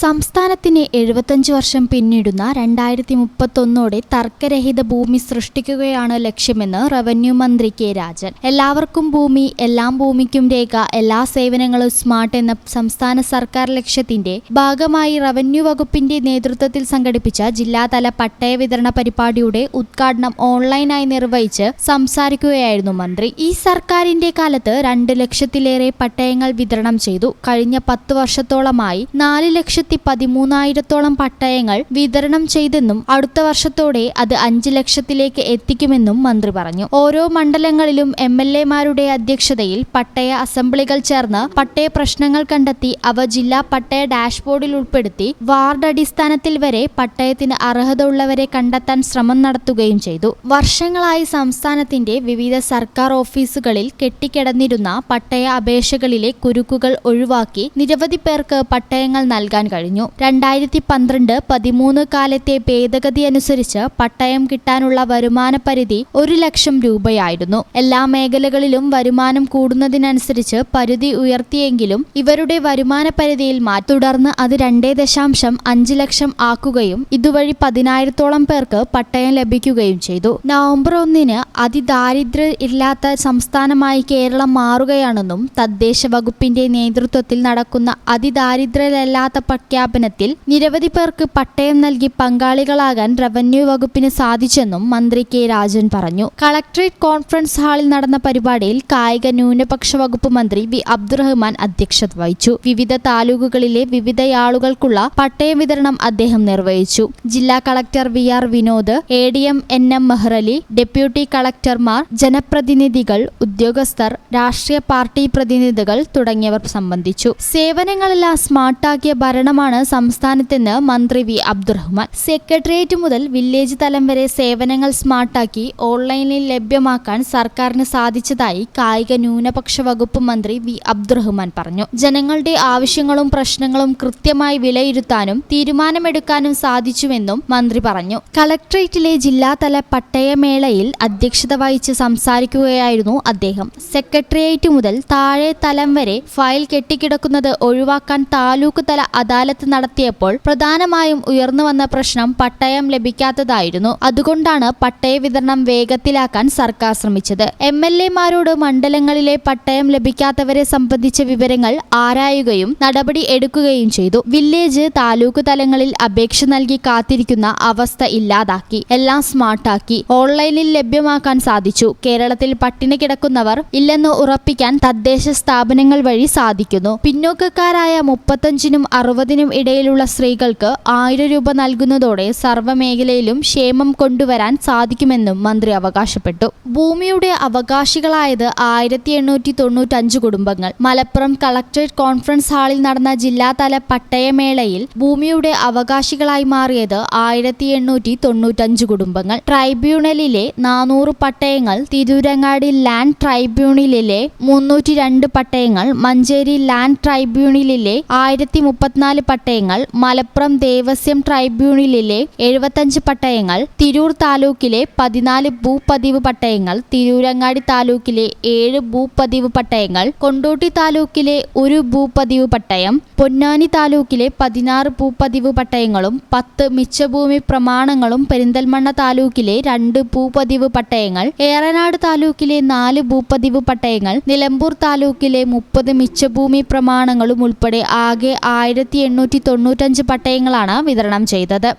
സംസ്ഥാനത്തിന് എഴുപത്തഞ്ച് വർഷം പിന്നിടുന്ന രണ്ടായിരത്തി മുപ്പത്തൊന്നോടെ തർക്കരഹിത ഭൂമി സൃഷ്ടിക്കുകയാണ് ലക്ഷ്യമെന്ന് റവന്യൂ മന്ത്രി കെ രാജൻ. എല്ലാവർക്കും ഭൂമി എല്ലാം ഭൂമിക്കും രേഖ എല്ലാ സേവനങ്ങളും സ്മാർട്ട് എന്ന സംസ്ഥാന സർക്കാർ ലക്ഷ്യത്തിന്റെ ഭാഗമായി റവന്യൂ വകുപ്പിന്റെ നേതൃത്വത്തിൽ സംഘടിപ്പിച്ച ജില്ലാതല പട്ടയ വിതരണ പരിപാടിയുടെ ഉദ്ഘാടനം ഓൺലൈനായി നിർവഹിച്ച് സംസാരിക്കുകയായിരുന്നു മന്ത്രി. ഈ സർക്കാരിന്റെ കാലത്ത് രണ്ട് ലക്ഷത്തിലേറെ പട്ടയങ്ങൾ വിതരണം ചെയ്തു. കഴിഞ്ഞ പത്ത് വർഷത്തോളമായി നാല് ലക്ഷത്തി പതിമൂന്നായിരത്തോളം പട്ടയങ്ങൾ വിതരണം ചെയ്തെന്നും അടുത്ത വർഷത്തോടെ അത് അഞ്ച് ലക്ഷത്തിലേക്ക് എത്തിക്കുമെന്നും മന്ത്രി പറഞ്ഞു. ഓരോ മണ്ഡലങ്ങളിലും എം എൽ എമാരുടെ അധ്യക്ഷതയിൽ പട്ടയ അസംബ്ലികൾ ചേർന്ന് പട്ടയ പ്രശ്നങ്ങൾ കണ്ടെത്തി അവ ജില്ലാ പട്ടയ ഡാഷ്ബോർഡിൽ ഉൾപ്പെടുത്തി വാർഡ് അടിസ്ഥാനത്തിൽ വരെ പട്ടയത്തിന് അർഹത ഉള്ളവരെ കണ്ടെത്താൻ ശ്രമം നടത്തുകയും ചെയ്തു. വർഷങ്ങളായി സംസ്ഥാനത്തിന്റെ വിവിധ സർക്കാർ ഓഫീസുകളിൽ കെട്ടിക്കിടന്നിരുന്ന പട്ടയ അപേക്ഷകളിലെ കുരുക്കുകൾ ഒഴിവാക്കി നിരവധി പേർക്ക് പട്ടയങ്ങൾ നൽകാൻ കഴിഞ്ഞു രണ്ടായിരത്തി പന്ത്രണ്ട് പതിമൂന്ന് കാലത്തെ ഭേദഗതി അനുസരിച്ച് പട്ടയം കിട്ടാനുള്ള വരുമാന പരിധി ഒരു ലക്ഷം രൂപയായിരുന്നു. എല്ലാ മേഖലകളിലും വരുമാനം കൂടുന്നതിനനുസരിച്ച് പരിധി ഉയർത്തിയെങ്കിലും ഇവരുടെ വരുമാന പരിധിയിൽ മാറ്റി തുടർന്ന് അത് രണ്ടേ ദശാംശം അഞ്ച് ലക്ഷം ആക്കുകയും ഇതുവഴി പതിനായിരത്തോളം പേർക്ക് പട്ടയം ലഭിക്കുകയും ചെയ്തു. നവംബർ ഒന്നിന് അതിദാരിദ്ര്യ ഇല്ലാത്ത സംസ്ഥാനമായി കേരളം മാറുകയാണെന്നും തദ്ദേശ വകുപ്പിന്റെ നേതൃത്വത്തിൽ നടക്കുന്ന അതിദാരിദ്ര്യരല്ലാത്ത പ്രഖ്യാപനത്തിൽ നിരവധി പേർക്ക് പട്ടയം നൽകി പങ്കാളികളാകാൻ റവന്യൂ വകുപ്പിന് സാധിച്ചെന്നും മന്ത്രി കെ രാജൻ പറഞ്ഞു. കളക്ടറേറ്റ് കോൺഫറൻസ് ഹാളിൽ നടന്ന പരിപാടിയിൽ കായിക ന്യൂനപക്ഷ വകുപ്പ് മന്ത്രി വി അബ്ദുറഹ്മാൻ അധ്യക്ഷത വഹിച്ചു. വിവിധ താലൂക്കുകളിലെ വിവിധയാളുകൾക്കുള്ള പട്ടയം വിതരണം അദ്ദേഹം നിർവഹിച്ചു. ജില്ലാ collector V R Vinod A D M N M Mehrali deputy കളക്ടർമാർ ജനപ്രതിനിധികൾ ഉദ്യോഗസ്ഥർ രാഷ്ട്രീയ പാർട്ടി പ്രതിനിധികൾ തുടങ്ങിയവർ സംബന്ധിച്ചു. സേവനങ്ങളെല്ലാം സ്മാർട്ടാക്കിയ ഭരണമാണ് സംസ്ഥാനത്തെന്ന് മന്ത്രി വി. അബ്ദുറഹ്മാൻ. സെക്രട്ടേറിയറ്റ് മുതൽ വില്ലേജ് തലം വരെ സേവനങ്ങൾ സ്മാർട്ടാക്കി ഓൺലൈനിൽ ലഭ്യമാക്കാൻ സർക്കാരിന് സാധിച്ചതായി കായിക ന്യൂനപക്ഷ വകുപ്പ് മന്ത്രി വി. അബ്ദുറഹ്മാൻ പറഞ്ഞു. ജനങ്ങളുടെ ആവശ്യങ്ങളും പ്രശ്നങ്ങളും കൃത്യമായി വിലയിരുത്താനും തീരുമാനമെടുക്കാനും സാധിച്ചുവെന്നും മന്ത്രി പറഞ്ഞു. കളക്ട്രേറ്റിലെ ജില്ലാതല പട്ടയമേളയിൽ അധ്യക്ഷത വഹിച്ച് സംസാരിക്കുകയായിരുന്നു അദ്ദേഹം. സെക്രട്ടേറിയറ്റ് മുതൽ താഴെ തലം വരെ ഫയൽ കെട്ടിക്കിടക്കുന്നത് ഒഴിവാക്കാൻ താലൂക്ക് തല അദാലത്ത് നടത്തിയപ്പോൾ പ്രധാനമായും ഉയർന്നു വന്ന പ്രശ്നം പട്ടയം ലഭിക്കാത്തതായിരുന്നു. അതുകൊണ്ടാണ് പട്ടയ വിതരണം വേഗത്തിലാക്കാൻ സർക്കാർ ശ്രമിച്ചത്. എം എൽ എമാരോട് മണ്ഡലങ്ങളിലെ പട്ടയം ലഭിക്കാത്തവരെ സംബന്ധിച്ച വിവരങ്ങൾ ആരായുകയും നടപടി എടുക്കുകയും ചെയ്തു. വില്ലേജ് താലൂക്ക് തലങ്ങളിൽ അപേക്ഷ നൽകി കാത്തിരിക്കുന്ന അവസ്ഥ ഇല്ലാതാക്കി. എല്ലാം സ്മാർട്ടാക്കി. ഓൺലൈനിൽ ലഭ്യമാക്കാൻ സാധിച്ചു. കേരളത്തിൽ പട്ടിണി കിടക്കുന്നവർ ഇല്ലെന്ന് ഉറപ്പിക്കാൻ തദ്ദേശ സ്ഥാപനങ്ങൾ വഴി സാധിക്കുന്നു. പിന്നോക്കക്കാരായ മുപ്പത്തഞ്ചിനും അറുപതിനും ഇടയിലുള്ള സ്ത്രീകൾക്ക് ആയിരം രൂപ നൽകുന്നതോടെ സർവമേഖലയിലും ക്ഷേമം കൊണ്ടുവരാൻ സാധിക്കുമെന്നും മന്ത്രി അവകാശപ്പെട്ടു. ഭൂമിയുടെ അവകാശികളായത് ആയിരത്തി എണ്ണൂറ്റി തൊണ്ണൂറ്റഞ്ച് കുടുംബങ്ങൾ. മലപ്പുറം കളക്ടറേറ്റ് കോൺഫറൻസ് ഹാളിൽ നടന്ന ജില്ലാതല പട്ടയമേളയിൽ ഭൂമിയുടെ അവകാശികളായി മാറിയത് ആയിരത്തി എണ്ണൂറ്റി തൊണ്ണൂറ്റഞ്ച് കുടുംബങ്ങൾ. ട്രൈബ്യൂണലിലെ നാനൂറ് പട്ടയങ്ങൾ തിരൂരങ്ങാടി ലാൻഡ് ട്രൈബ്യൂണലിലെ മുന്നൂറ്റി രണ്ട് പട്ടയങ്ങൾ മഞ്ചേരി ലാൻഡ് ട്രൈബ്യൂണലിലെ ആയിരത്തി മുപ്പത്തിനാല് പട്ടയങ്ങൾ മലപ്പുറം ദേവസ്വം ട്രൈബ്യൂണലിലെ എഴുപത്തഞ്ച് പട്ടയങ്ങൾ തിരൂർ താലൂക്കിലെ പതിനാല് ഭൂപതിവ് പട്ടയങ്ങൾ തിരൂരങ്ങാടി താലൂക്കിലെ ഏഴ് ഭൂപതിവ് പട്ടയങ്ങൾ കൊണ്ടോട്ടി താലൂക്കിലെ ഒരു ഭൂപതിവ് പട്ടയം പൊന്നാനി താലൂക്കിലെ പതിനാറ് ഭൂപതിവ് പട്ടയങ്ങളും പത്ത് മിച്ചഭൂമി പ്രമാണങ്ങളും പെരിന്തൽമണ്ണ താലൂക്കിലെ രണ്ട് ഭൂപതിവ് പട്ടയങ്ങൾ ഏറനാട് താലൂക്കിലെ നാല് ഭൂപതിവ് പട്ടയങ്ങൾ നിലമ്പൂർ താലൂക്കിലെ മുപ്പത് മിച്ചഭൂമി പ്രമാണങ്ങളും ഉൾപ്പെടെ ആകെ ആയിരത്തി എണ്ണൂറ്റി തൊണ്ണൂറ്റഞ്ച് പട്ടയങ്ങളാണ് വിതരണം ചെയ്തത്.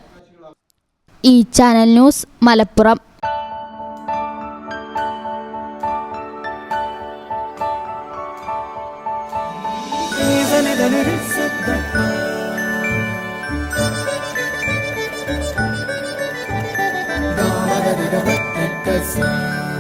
ഈ channel news Malappuram. Qatar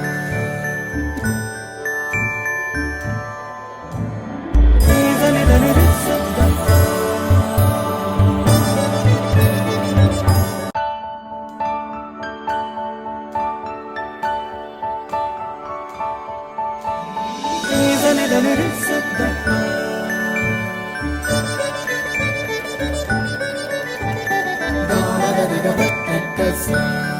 Yes.